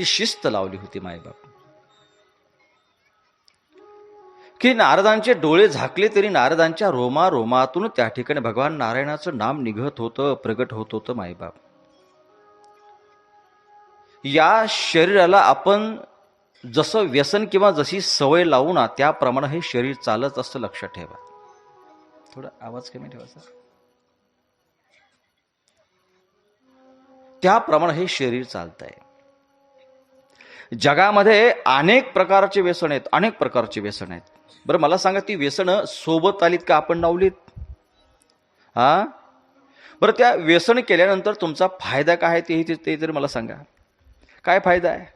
ती शिस्त लावली होती मायबाप. की नारदांचे डोळे झाकले तरी नारदांच्या रोमा रोमातून त्या ठिकाणी भगवान नारायणाचं नाम निघत होतं प्रगट होत होतं मायबाप. या शरीराला आपण जसं व्यसन किंवा जशी सवय लावू ना त्याप्रमाणे हे शरीर चालत असतं लक्षात ठेवा. थोडा आवाज कमी ठेवायचा त्याप्रमाणे हे शरीर चालत आहे जगामध्ये अनेक प्रकारचे व्यसन आहेत अनेक प्रकारचे व्यसन आहेत. बरं मला सांगा ती व्यसनं सोबत आलीत का आपण नावलीत? हा? बरं त्या व्यसन केल्यानंतर तुमचा फायदा काय आहे ते ते तरी मला सांगा. काय फायदा आहे?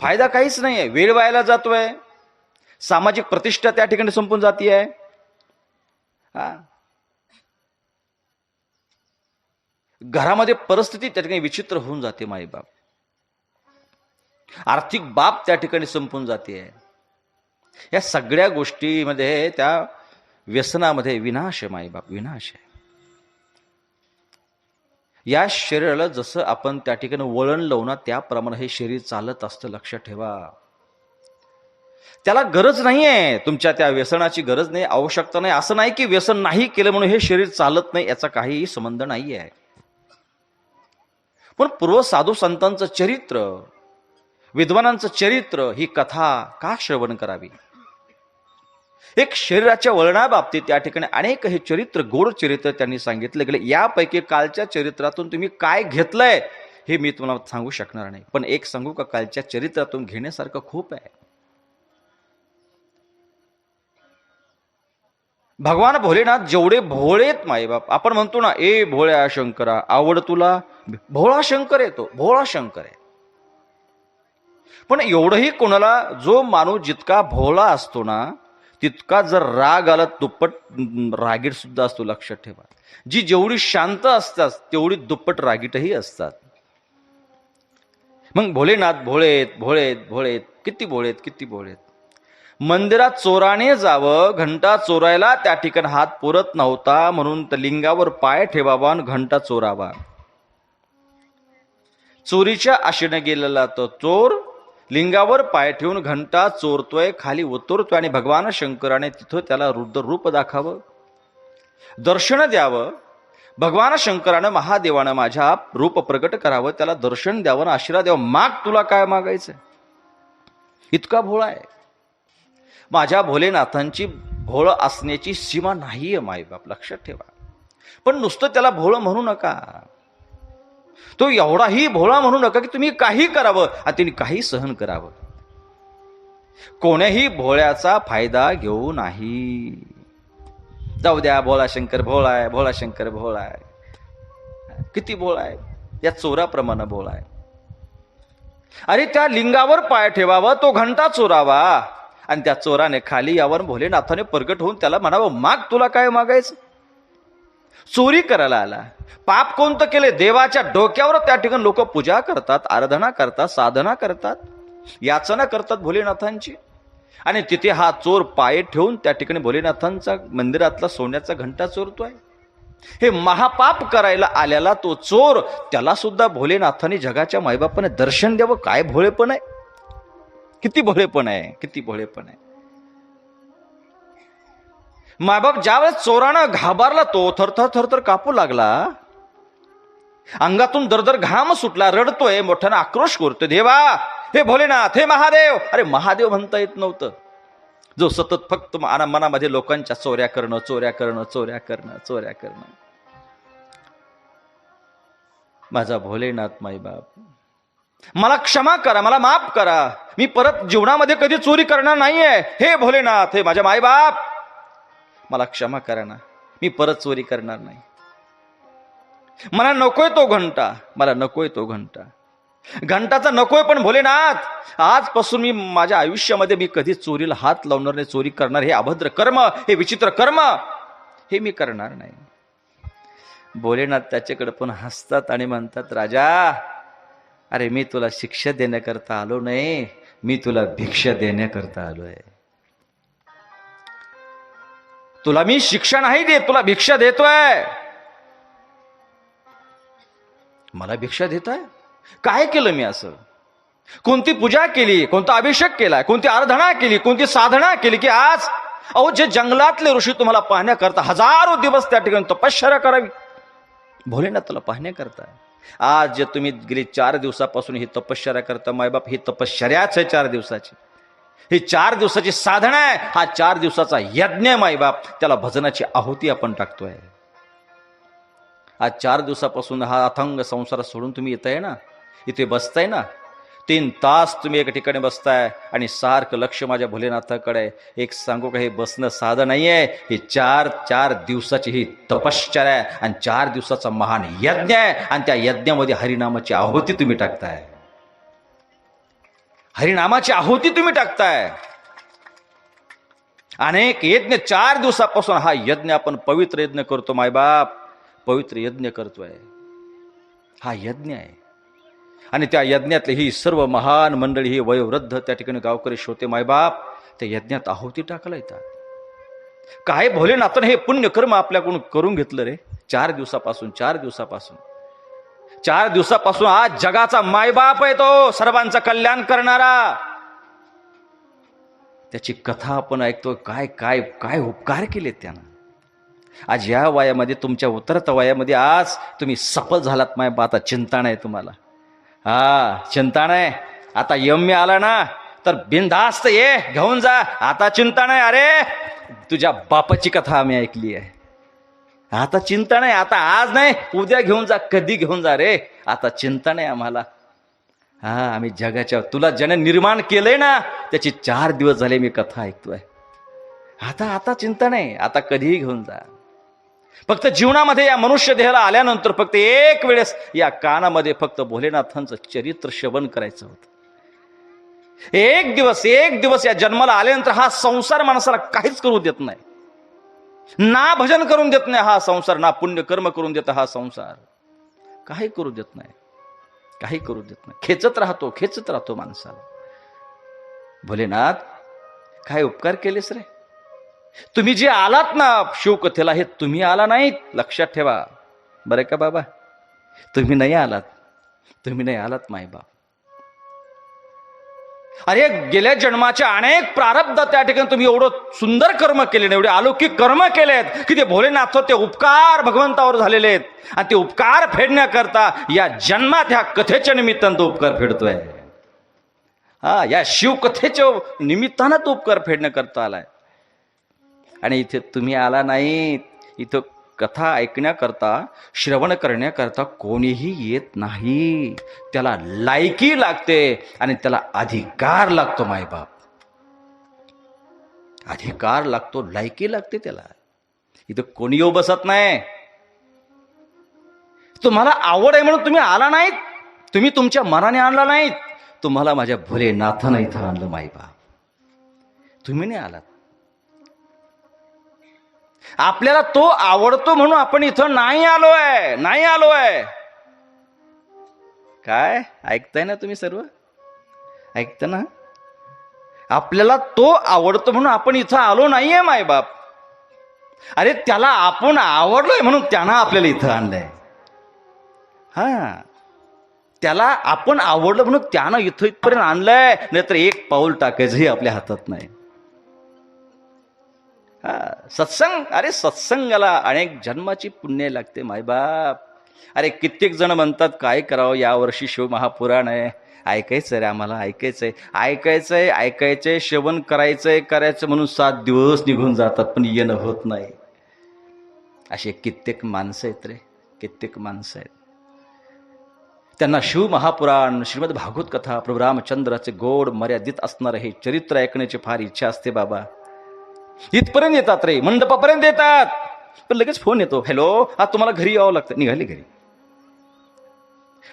फायदा काहीच नाही आहे वेळ वायाला जातोय. सामाजिक प्रतिष्ठा त्या ठिकाणी संपून जाते आहे हा? घरामध्ये परिस्थिती त्या ठिकाणी विचित्र होऊन जाते माईबाप. आर्थिक बाब त्या ठिकाणी संपून जाते. या सगळ्या गोष्टीमध्ये त्या व्यसनामध्ये विनाश आहे माईबाप विनाश आहे. या शरीराला जसं आपण त्या ठिकाणी वळण लावू ना त्याप्रमाणे हे शरीर चालत असतं लक्षात ठेवा. त्याला गरज नाही आहे तुमच्या त्या व्यसनाची गरज नाही आवश्यकता नाही. असं नाही की व्यसन नाही केलं म्हणून हे शरीर चालत नाही याचा काहीही संबंध नाही आहे पण पूर्व साधू संतांचं चरित्र विद्वानांचं चरित्र ही कथा का श्रवण करावी? एक शरीराच्या वळणाबाबतीत त्या ठिकाणी अनेक हे चरित्र गोड चरित्र त्यांनी सांगितलं गेले. यापैकी कालच्या चरित्रातून तुम्ही काय घेतलंय हे मी तुम्हाला सांगू शकणार नाही. पण एक सांगू का कालच्या चरित्रातून घेण्यासारखं खूप आहे. भगवान भोलेनाथ जेवढे भोळेत माईबाप आपण म्हणतो ना ए भोळ्या शंकरा आवड तुला भोळा शंकर येतो भोळा शंकर आहे. पण एवढंही कोणाला जो माणूस जितका भोळा असतो ना तितका जर राग आला दुप्पट रागीट सुद्धा असतो लक्षात ठेवा. जी जेवढी शांत असतात तेवढी दुप्पट रागीटही असतात. मग भोलेनाथ भोळेत भोळेत भोळेत किती भोळेत किती भोळेत. मंदिरात चोराने जावं घंटा चोरायला त्या ठिकाणी हात पुरत नव्हता म्हणून लिंगावर पाय ठेवावा आणि घंटा चोरावा. चोरीच्या आशेने गेलेला तो चोर लिंगावर पाय ठेवून घंटा चोरतोय खाली उतरतोय आणि भगवान शंकराने तिथं त्याला रुद्र रूप दाखावं दर्शन द्यावं. भगवान शंकरानं महादेवानं माझ्या रूप प्रकट करावं. त्याला दर्शन द्यावं आशीर्वाद द्यावं. माग तुला काय मागायचं इतका भोळा आहे. माझ्या भोलेनाथांची भोळ असण्याची सीमा नाहीये माईबाप लक्षात ठेवा. पण नुसतं त्याला भोळ म्हणू नका. तो एवढाही भोळा म्हणू नका की तुम्ही काही करावं आणि काही सहन करावं. कोण्याही भोळ्याचा फायदा घेऊ नाही. जाऊ द्या भोळा शंकर भोळा आहे भोळा शंकर भोळा आहे किती भोळा आहे या चोराप्रमाणे भोळा आहे अरे त्या लिंगावर पाय ठेवावा तो घंटा चोरावा. आणि त्या चोराने खाली यावर भोलेनाथाने प्रगट होऊन त्याला म्हणावं माग तुला काय मागायचं? चोरी करायला आला. पाप कोणतं केले? देवाच्या डोक्यावर त्या ठिकाणी लोक पूजा करतात आराधना करतात साधना करतात याचना करतात भोलेनाथांची. आणि तिथे हा चोर पाय ठेवून त्या ठिकाणी भोलेनाथांचा मंदिरातला सोन्याचा घंटा चोरतोय. हे महापाप करायला आलेला तो चोर त्याला सुद्धा भोलेनाथाने जगाच्या मायबापाने दर्शन द्यावं काय भोळेपण आहे? किती भोळेपण आहे? किती भोळेपण आहे? मायबाप ज्यावेळेस चोरानं घाबरला तो थरथर थरथर कापू लागला अंगातून दरदर घाम सुटला रडतोय मोठ्यानं आक्रोश करतोय देवा हे भोलेनाथ हे महादेव. अरे महादेव म्हणता येत नव्हतं. जो सतत फक्त मनामध्ये लोकांच्या चोऱ्या करणं चोऱ्या करणं चोऱ्या करणं चोऱ्या करणं. माझा भोलेनाथ माईबाप मला क्षमा करा मला माफ करा. मी परत जीवनामध्ये कधी चोरी करणार नाहीये. हे भोलेनाथ हे माझ्या मायबाप. मला क्षमा करा ना. मी परत चोरी करणार नाही. मला नकोय तो घंटा. मला नकोय तो घंटा. घंटाचा नकोय पण भोलेनाथ आजपासून मी माझ्या आयुष्यामध्ये मी कधी चोरीला हात लावणार नाही चोरी करणार हे अभद्र कर्म हे विचित्र कर्म हे मी करणार नाही. भोलेनाथ त्याच्याकडे पण हसतात आणि म्हणतात राजा अरे मी तुला शिक्षा देण्याकरता आलो नाही मी तुला भिक्षा देण्याकरता आलोय. तुला मी शिक्षा नाही देत तुला भिक्षा देतोय. मला भिक्षा देताय? काय केलं मी असं? कोणती पूजा केली कोणता अभिषेक केलाय कोणती आराधना केली कोणती साधना केली की आज अहो जे जंगलातले ऋषी तुम्हाला पाहण्याकरता हजारो दिवस त्या ठिकाणी तपश्चर्या करावी. भोलेनाथाला पाहण्याकरता आज जे तुम्ही गेली चार दिवसापासून ही तपश्चर्या करता मायबाप ही तपश्चर्याच आहे चार दिवसाची. ही चार दिवसाची साधना आहे. हा चार दिवसाचा यज्ञ आहे मायबाप त्याला भजनाची आहुती आपण टाकतोय. आज चार दिवसापासून हा अथंग संसार सोडून तुम्ही येत आहे ना? इथे बसताय ना? तीन तास तुम्ही एका ठिकाणी बसताय आणि सारखं लक्ष माझ्या भोलेनाथाकडे. एक सांगू का हे बसणं साधं नाहीये. ही चार चार दिवसाची ही तपश्चर्या आहे आणि चार दिवसाचा महान यज्ञ आहे आणि त्या यज्ञामध्ये हरिनामाची आहुती तुम्ही टाकताय. हरिनामाची आहुती तुम्ही टाकताय. अनेक यज्ञ चार दिवसापासून हा यज्ञ आपण पवित्र यज्ञ करतो मायबाप पवित्र यज्ञ करतोय. हा यज्ञ आहे. आणि त्या यज्ञातले ही सर्व महान मंडळी ही वयोवृद्ध त्या ठिकाणी गावकरी श्रोते मायबाप त्या यज्ञात आहुती टाकला येतात काय भोलेनाथन हे पुण्यकर्म आपल्याकडून करून घेतलं रे? चार दिवसापासून चार दिवसापासून. चार दिवसापासून आज जगाचा मायबाप आहे तो सर्वांचं कल्याण करणारा. त्याची कथा आपण ऐकतो काय काय काय उपकार केलेत त्यानं? आज या वयामध्ये तुमच्या उतरत्या वयामध्ये आज तुम्ही सफल झालात माय आता चिंता नाही तुम्हाला. हा चिंता नाही आता यम्य आला ना तर बिनधास्त ये घेऊन जा. आता चिंता नाही अरे तुझ्या बापाची कथा आम्ही ऐकली आहे. आता चिंता नाही आता आज नाही उद्या घेऊन जा कधी घेऊन जा रे. आता चिंता नाही आम्हाला. हा आम्ही जगाच्या तुला ज्याने निर्माण केलंय ना त्याची चार दिवस झाले मी कथा ऐकतोय. आता आता चिंता नाही आता कधीही घेऊन जा. फक्त जीवनामध्ये या मनुष्य देहाला आल्यानंतर फक्त एक वेळेस या कानामध्ये फक्त भोलेनाथांचं चरित्र श्रवण करायचं होतं. एक दिवस एक दिवस या जन्माला आल्यानंतर हा संसार माणसाला काहीच करू देत नाही. ना भजन करून देत नाही हा संसार ना पुण्य कर्म करून देत हा संसार. काही करू देत नाही. काही करू देत नाही. खेचत राहतो खेचत राहतो माणसाला. भोलेनाथ काय उपकार केलेस रे? तुम्ही जे आलात ना शिवकथेला हे तुम्ही आला नाहीत. लक्षात ठेवा. बरं का बाबा? तुम्ही नाही आलात. तुम्ही नाही आलात मायबाप. अरे गेल्या जन्माचे अनेक प्रारब्ध त्या ठिकाणी तुम्ही एवढं सुंदर कर्म केले एवढे अलौकिक कर्म केले आहेत की ते भोलेनाथ ते उपकार भगवंतावर झालेले आहेत. आणि ते उपकार फेडण्याकरता या जन्मात ह्या कथेच्या निमित्तानं तो उपकार फेडतोय. हा या शिवकथेच्या निमित्तानं तो उपकार फेडण्याकरता आलाय. आणि इथे तुम्ही आला नाही इथं कथा ऐकण्याकरता श्रवण करण्याकरता कोणीही येत नाही. त्याला लायकी लागते आणि त्याला अधिकार लागतो मायबाप अधिकार लागतो लायकी लागते त्याला. इथं कोणी येऊ बसत नाही. तुम्हाला आवड आहे म्हणून तुम्ही आला नाहीत. तुम्ही तुमच्या मनाने आणला नाहीत. तुम्हाला माझ्या भोलेनाथानं इथं आणलं मायबाप तुम्ही नाही आलात. आपल्याला तो आवडतो म्हणून आपण इथं नाही आलो आहे नाही आलो आहे काय? ऐकताय ना तुम्ही सर्व? ऐकता ना? आपल्याला तो आवडतो म्हणून आपण इथं आलो नाहीये मायबाप अरे त्याला आपण आवडलोय म्हणून त्यानं आपल्याला इथं आणलंय. हा. त्याला आपण आवडलं म्हणून त्यानं इथं इथपर्यंत आणलंय नाहीतर एक पाऊल टाकायचंही आपल्या हातात नाही. हा सत्संग अरे सत्संगाला अनेक जन्माची पुण्य लागते मायबाप अरे कित्येक जण म्हणतात काय करावं यावर्षी शिव महापुराण आहे. ऐकायचं रे आम्हाला ऐकायचंय. ऐकायचंय ऐकायचंय श्रवण करायचंय करायचं म्हणून सात दिवस निघून जातात पण येणं होत नाही. असे कित्येक माणसं आहेत रे कित्येक माणसं आहेत. त्यांना शिव महापुराण श्रीमद भागवत कथा प्रभू रामचंद्राचे गोड मर्यादित असणारं हे चरित्र ऐकण्याची फार इच्छा असते बाबा. इथपर्यंत येतात रे मंडपापर्यंत येतात. पण लगेच फोन येतो हॅलो आज तुम्हाला घरी यावं लागतं. निघाले घरी.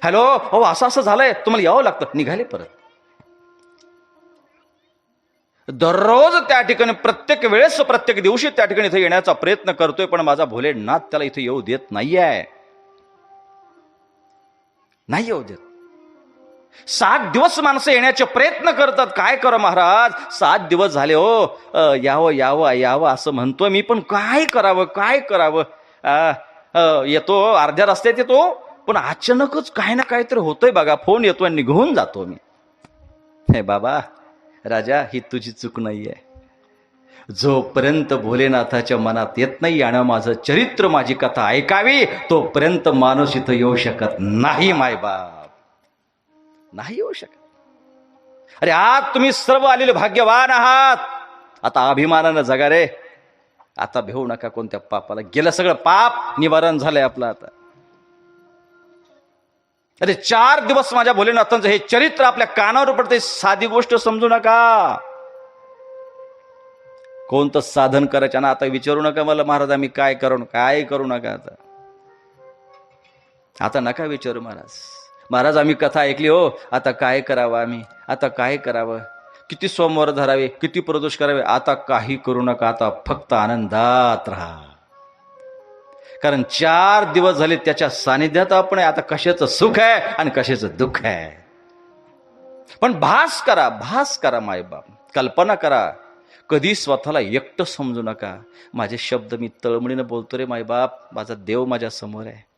हॅलो अहो असं असं झालंय तुम्हाला यावं लागतं. निघाले परत. दररोज त्या ठिकाणी प्रत्येक वेळेस प्रत्येक दिवशी त्या ठिकाणी इथे येण्याचा प्रयत्न करतोय पण माझा भोलेनाथ त्याला इथे येऊ देत नाहीये. नाही येऊ देत. सात दिवस माणसं येण्याचे प्रयत्न करतात. काय करा महाराज? सात दिवस झाले हो. यावं यावं यावं असं म्हणतोय मी पण काय करावं काय करावं? येतो अर्ध्या रस्त्यात येतो पण अचानकच काही ना काहीतरी होतंय बघा. फोन येतोय निघून जातो मी. हे बाबा राजा ही तुझी चूक नाहीये. जोपर्यंत भोलेनाथाच्या मनात येत नाही आणि माझं चरित्र माझी कथा ऐकावी तोपर्यंत माणूस इथं येऊ शकत नाही मायबाप. नाही येऊ शकत. अरे आज तुम्ही सर्व आलेले भाग्यवान आहात. आता अभिमानानं जगा रे. आता भेऊ नका कोणत्या पापाला. गेलं सगळं पाप निवारण झालंय आपलं आता. अरे चार दिवस माझ्या भोलेनाथांचं हे चरित्र आपल्या कानावर पडते साधी गोष्ट समजू नका. कोणतं साधन करायचं ना आता विचारू नका मला महाराज आम्ही काय करू काय करू नका आता. आता नका विचारू महाराज. महाराज आम्ही कथा ऐकली हो. आता काय करावं आम्ही? आता काय करावं? किती सोमवार धरावे किती प्रदोष करावे? आता काही करू नका. आता फक्त आनंदात राहा. कारण चार दिवस झाले त्याच्या सानिध्यात आपण आहे. आता कशाचं सुख आहे आणि कशाचं दुःख आहे? पण भास करा भास करा मायबाप. कल्पना करा. कधी स्वतःला एकटं समजू नका. माझे शब्द मी तळमळीनं बोलतो रे मायबाप. माझा देव माझ्यासमोर आहे.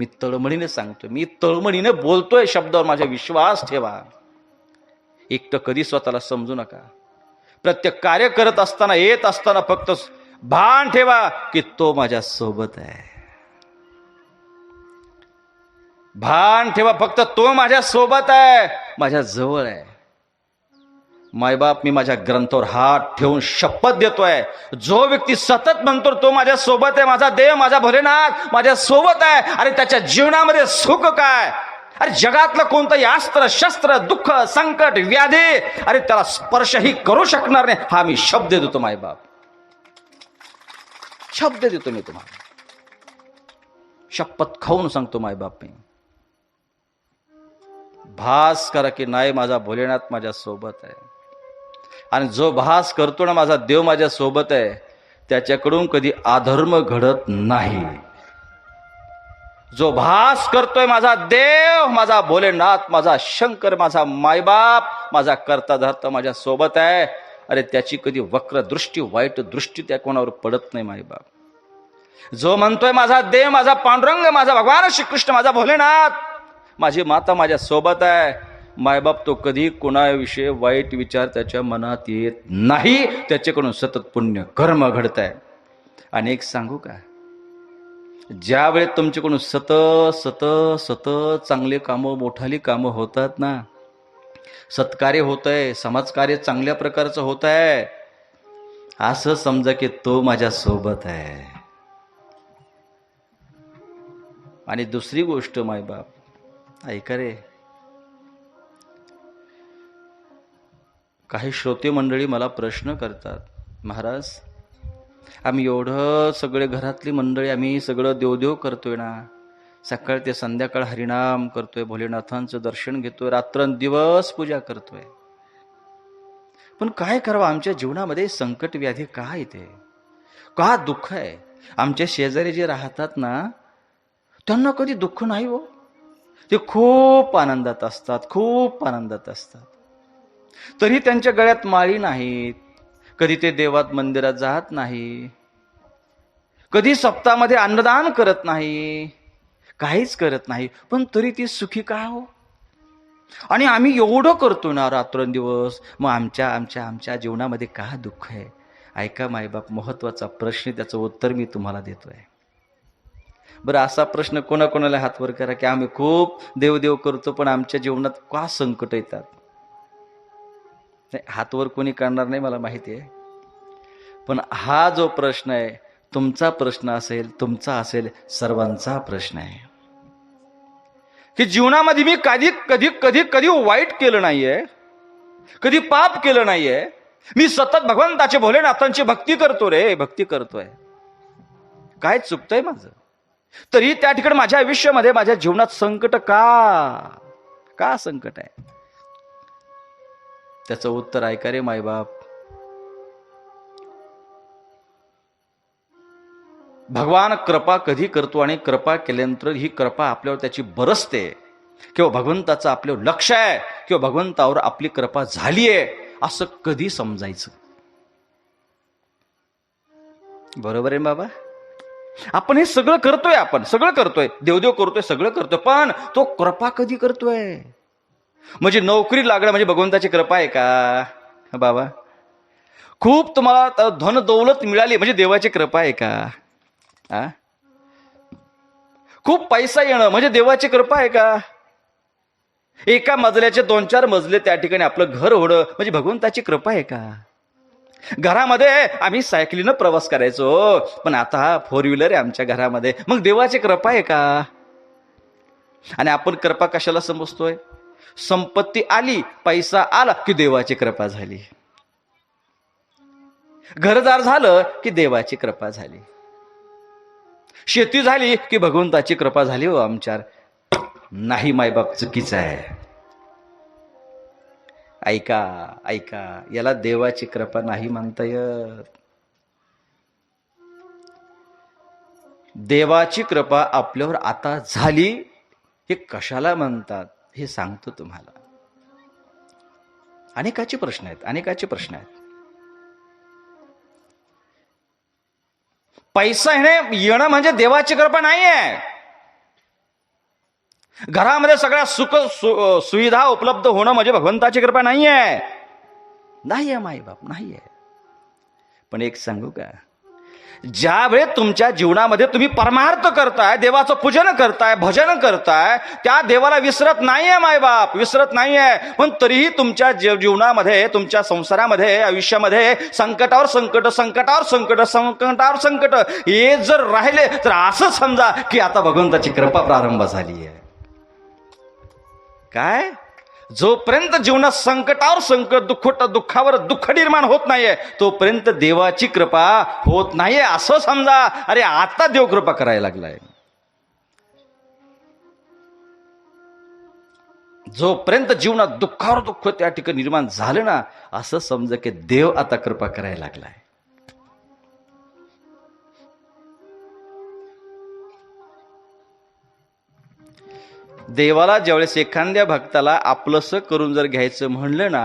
मी तळमळीने सांगतोय मी तळमळीने बोलतोय शब्दावर माझा विश्वास ठेवा. एकटं कधी स्वतःला समजू नका. प्रत्येक कार्य करत असताना येत असताना फक्त भान ठेवा की तो माझ्या सोबत आहे. भान ठेवा फक्त तो माझ्या सोबत आहे माझ्या जवळ आहे. मायबाप मी माझ्या ग्रंथावर हात ठेवून शपथ देतोय. जो व्यक्ती सतत म्हणतो तो माझ्या सोबत आहे माझा देव माझा भोलेनाथ माझ्या सोबत आहे. आणि त्याच्या जीवनामध्ये सुख काय? अरे जगातलं कोणतंही अस्त्र शस्त्र दुःख संकट व्याधी अरे त्याला स्पर्शही करू शकणार नाही. हा मी शब्द देतो मायबाप. शब्द देतो मी तुम्हाला. शपथ खाऊन सांगतो मायबाप मी. भास करा की नाही माझा भोलेनाथ माझ्या सोबत आहे. आणि जो भास करतो ना माझा देव माझ्या सोबत आहे त्याच्याकडून कधी अधर्म घडत नाही. जो भास करतोय माझा देव माझा भोलेनाथ माझा शंकर माझा मायबाप माझा करता धरता माझ्या सोबत आहे अरे त्याची कधी वक्र दृष्टी वाईट दृष्टी त्या कोणावर पडत नाही मायबाप. जो म्हणतोय माझा देव माझा पांडुरंग माझा भगवान श्रीकृष्ण माझा भोलेनाथ माझी माता माझ्या सोबत आहे मायबाप तो कधी कोणाविषयी वाईट विचार त्याच्या मनात येत नाही. त्याच्याकडून सतत पुण्य कर्म घडत आहे आणि एक सांगू का? ज्या वेळेत तुमच्याकडून सतत सतत सतत चांगले कामं मोठाली कामं होतात ना सत्कार्य होत आहे समाजकार्य चांगल्या प्रकारचं होत आहे असं समजा की तो माझ्या सोबत आहे. आणि दुसरी गोष्ट मायबाप ऐका रे काही श्रोते मंडळी मला प्रश्न करतात. महाराज आम्ही एवढं सगळे घरातली मंडळी आम्ही सगळं देवदेव करतोय ना. सकाळ ते संध्याकाळ हरिनाम करतोय भोलेनाथांचं दर्शन घेतोय रात्रंदिवस पूजा करतोय. पण काय करावं? आमच्या जीवनामध्ये संकट व्याधी का येते? का दुःख आहे? आमच्या शेजारी जे राहतात ना त्यांना कधी दुःख नाही हो. ते खूप आनंदात असतात खूप आनंदात असतात. तरी त्यांच्या गळ्यात माळी नाहीत. कधी ते देवात मंदिरात जात नाही कधी सप्तामध्ये अन्नदान करत नाही काहीच करत नाही पण तरी ती सुखी का हो? आणि आम्ही एवढं करतो ना रात्रंदिवस. मग आमच्या आमच्या आमच्या जीवनामध्ये का दुःख आहे? ऐका मायबाप महत्त्वाचा प्रश्न त्याचं उत्तर मी तुम्हाला देतोय. बरं असा प्रश्न कोणाकोणाला हातवर करा की आम्ही खूप देवदेव करतो पण आमच्या जीवनात का संकट येतात? नाही हातवर कोणी करणार नाही मला माहिती आहे. पण हा जो प्रश्न आहे तुमचा प्रश्न असेल तुमचा असेल सर्वांचा प्रश्न आहे. की जीवनामध्ये मी कधी कधी कधी कधी वाईट केलं नाहीये कधी पाप केलं नाहीये. मी सतत भगवंताचे भोलेनाथांची भक्ती करतो रे भक्ती करतोय. काय चुकतंय माझं? तरी त्या ठिकाणी माझ्या आयुष्यामध्ये माझ्या जीवनात संकट का? का संकट आहे? त्याचं उत्तर ऐका रे मायबाप भगवान कृपा कधी करतो आणि कृपा केल्यानंतर ही कृपा आपल्यावर त्याची बरसते. किंवा भगवंताचं आपल्यावर लक्ष आहे किंवा भगवंतावर आपली कृपा झाली आहे असं कधी समजायचं? बरोबर आहे बाबा? आपण हे सगळं करतोय आपण सगळं करतोय देवदेव करतोय सगळं करतोय पण तो कृपा कधी करतोय? म्हणजे नोकरी लागणं म्हणजे भगवंताची कृपा आहे का? बाबा. खूप तुम्हाला धन दौलत मिळाली म्हणजे देवाची कृपा आहे का? आ? खूप पैसा येणं म्हणजे देवाची कृपा आहे का? एका मजल्याचे दोन चार मजले त्या ठिकाणी आपलं घर होणं म्हणजे भगवंताची कृपा आहे का? घरामध्ये आम्ही सायकलीनं प्रवास करायचो पण आता फोर व्हीलर आहे आमच्या घरामध्ये. मग देवाची कृपा आहे का? आणि आपण कृपा कशाला समजतोय? संपत्ती आली पैसा आला की देवाची कृपा झाली. घरदार झालं की देवाची कृपा झाली. शेती झाली की भगवंताची कृपा झाली हो आमच्यावर. नाही मायबाप चुकीचं आहे. ऐका ऐका याला देवाची कृपा नाही म्हणता येत. देवाची कृपा आपल्यावर आता झाली हे कशाला म्हणतात? हे सांगतो तुम्हाला. अनेकाचे प्रश्न आहेत अनेकाचे प्रश्न आहेत. पैसा येणे येणं म्हणजे देवाची कृपा नाहीये. घरामध्ये सगळ्या सुख सु- सुविधा उपलब्ध होणं म्हणजे भगवंताची कृपा नाहीये. नाहीये माईबाप नाहीये. पण एक सांगू का? ज्यावेळी तुमच्या जीवनामध्ये तुम्ही परमार्थ करताय देवाचं पूजन करताय भजन करताय त्या देवाला विसरत नाहीये मायबाप विसरत नाहीये. पण तरीही तुमच्या जीवनामध्ये तुमच्या संसारामध्ये आयुष्यामध्ये संकटावर संकट संकटावर संकट संकटावर संकट हे जर राहिले तर असं समजा की आता भगवंताची कृपा प्रारंभ झाली आहे काय? जोपर्यंत जीवनात संकटावर संकट दुःखट दुःखावर दुःख निर्माण होत नाहीये तोपर्यंत देवाची कृपा होत नाहीये असं समजा. अरे आता देव कृपा करायला लागलाय. जोपर्यंत जीवनात दुःखावर दुःख त्या ठिकाणी निर्माण झालं ना असं समजा की देव आता कृपा करायला लागलाय. देवाला ज्यावेळेस एखाद्या भक्ताला आपलंसं करून जर घ्यायचं म्हणलं ना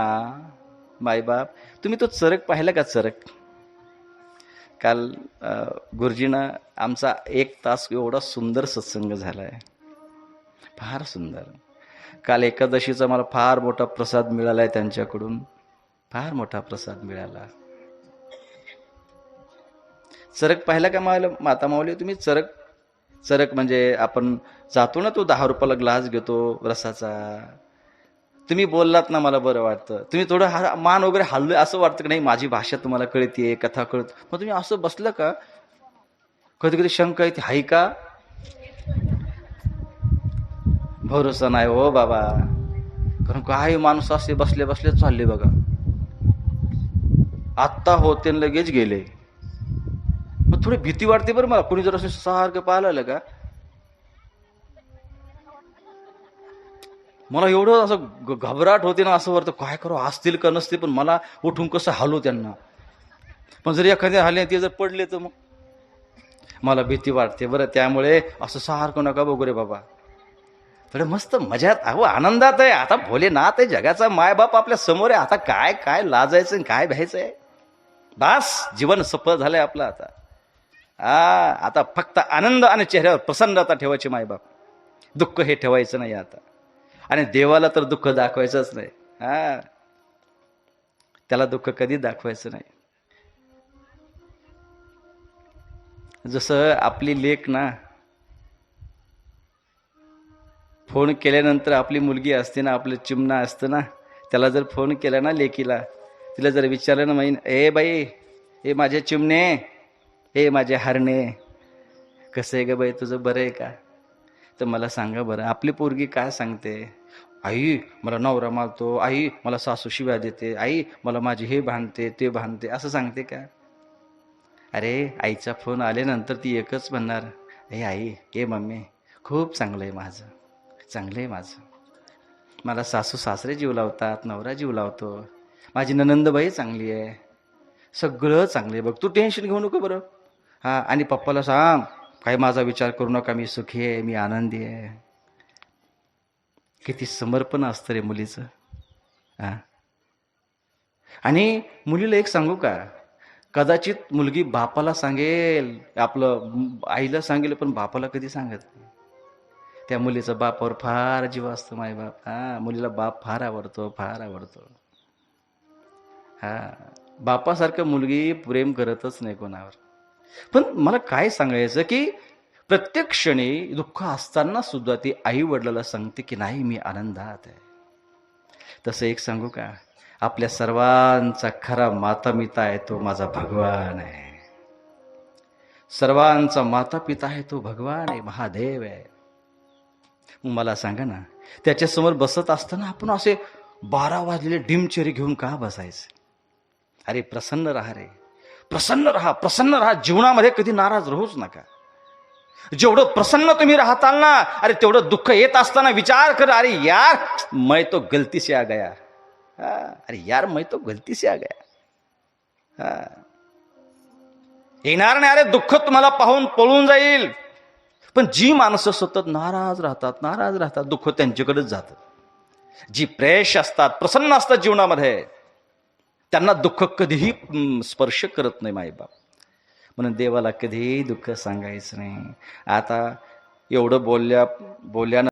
मायबाप तुम्ही तो चरक पाहिला का चरक? काल गुरुजींना गुरुजीनं आमचा एक तास एवढा सुंदर सत्संग झाला आहे फार सुंदर. काल एकादशीचा मला फार मोठा प्रसाद मिळाला आहे त्यांच्याकडून. फार मोठा प्रसाद मिळाला. चरक पाहिला का माता माऊली? तुम्ही चरक चरक म्हणजे आपण जातो ना तो दहा रुपयाला ग्लास घेतो रसाचा. तुम्ही बोललात ना मला बरं वाटतं. तुम्ही थोडं हा मान वगैरे हल्लं असं वाटतं की नाही माझी भाषा तुम्हाला कळते कथा कळत मग तुम्ही असं बसलं का? कधी कधी शंका येते हाय का? भरोसा नाही हो बाबा. कारण काही माणूस असे बसले बसले चालले बघा. आत्ता होते लगेच गेले. थोडी भीती वाटते बरं मला. कोणी जर असं सारखं पाहिलं का? मला एवढं असं ग- घबराट होते ना असं वाटतं काय करू असतील का नसतील पण मला उठून कसं हालो त्यांना? पण जर एखाद्या हल्ले ते जर पडले तर मग मला भीती वाटते बरं. त्यामुळे असं सारखं नका बघू रे बाबा. थोडं मस्त मजात अहो आनंदात आहे. आता भोलेनाथ आहे जगाचा मायबाप आपल्यासमोर आहे. आता काय काय लाजायचं आणि काय भ्यायचं आहे बास जीवन सफल झालंय आपलं आता. आ आता फक्त आनंद आणि चेहऱ्यावर प्रसन्नता ठेवायची मायबाप. दुःख हे ठेवायचं नाही आता. आणि देवाला तर दुःख दाखवायचंच नाही. हा. त्याला दुःख कधी दाखवायचं नाही. जसं आपली लेख ना फोन केल्यानंतर आपली मुलगी असते ना आपलं चिमणा असतं ना त्याला जर फोन केला ना लेकीला तिला जर विचारलं ना माहीन ए बाई ए माझे चिमणे ए माझे हरणे कसं आहे ग बाई तुझं बरं आहे का? तर मला सांगा बरं आपली पोरगी काय सांगते? आई मला नवरा मारतो. आई मला सासू शिव्या देते. आई मला माझी हे भांडते ते भांडते. असं सांगते का? अरे आईचा फोन आल्यानंतर ती एकच म्हणणार हे आई हे मम्मी खूप चांगलं आहे माझं चांगलं आहे माझं. मला सासू सासरे जीव लावतात नवरा जीव लावतो. माझी ननंदबाई चांगली आहे सगळं चांगलं आहे. बघ तू टेन्शन घेऊ नको बरं. हां आणि पप्पाला सांग काही माझा विचार करू नका मी सुखी आहे मी आनंदी आहे. किती समर्पण असतं रे मुलीचं. हां. आणि मुलीला एक सांगू का? कदाचित मुलगी बापाला सांगेल आपलं आईला सांगेल पण बापाला कधी सांगत नाही. त्या मुलीचा बापावर फार जीव असतो माय बाप. हा मुलीला बाप फार आवडतो फार आवडतो. हा. बापासारखं मुलगी प्रेम करतच नाही कोणावर. पण मला काय सांगायचं की प्रत्येक क्षणी दुःख असताना सुद्धा ती आई वडिलाला सांगते की नाही मी आनंदात आहे. तसं एक सांगू का? आपल्या सर्वांचा खरा माता पिता आहे तो माझा भगवान आहे. सर्वांचा माता पिता आहे तो भगवान आहे महादेव आहे. मला सांगा ना त्याच्यासमोर बसत असताना आपण असे बारा वाजलेले डिमचेरी घेऊन का बसायचे? अरे प्रसन्न राहा रे. प्रसन्न राहा प्रसन्न राहा जीवनामध्ये कधी नाराज राहूच नका. जेवढं प्रसन्न तुम्ही राहताल ना अरे तेवढं दुःख येत असताना विचार कर अरे यार मै तो गलती से आ गया. हा, अरे यार मै तो गलती से आ गया. येणार नाही अरे दुःख तुम्हाला पाहून पळून जाईल. पण जी माणसं सतत नाराज राहतात नाराज राहतात दुःख त्यांच्याकडेच जातं. जी प्रेश असतात प्रसन्न असतात जीवनामध्ये त्यांना दुःख कधीही स्पर्श करत नाही माईबाप म्हणून देवाला कधीही दुःख सांगायचं नाही. आता एवढं बोलल्या बोलल्यानं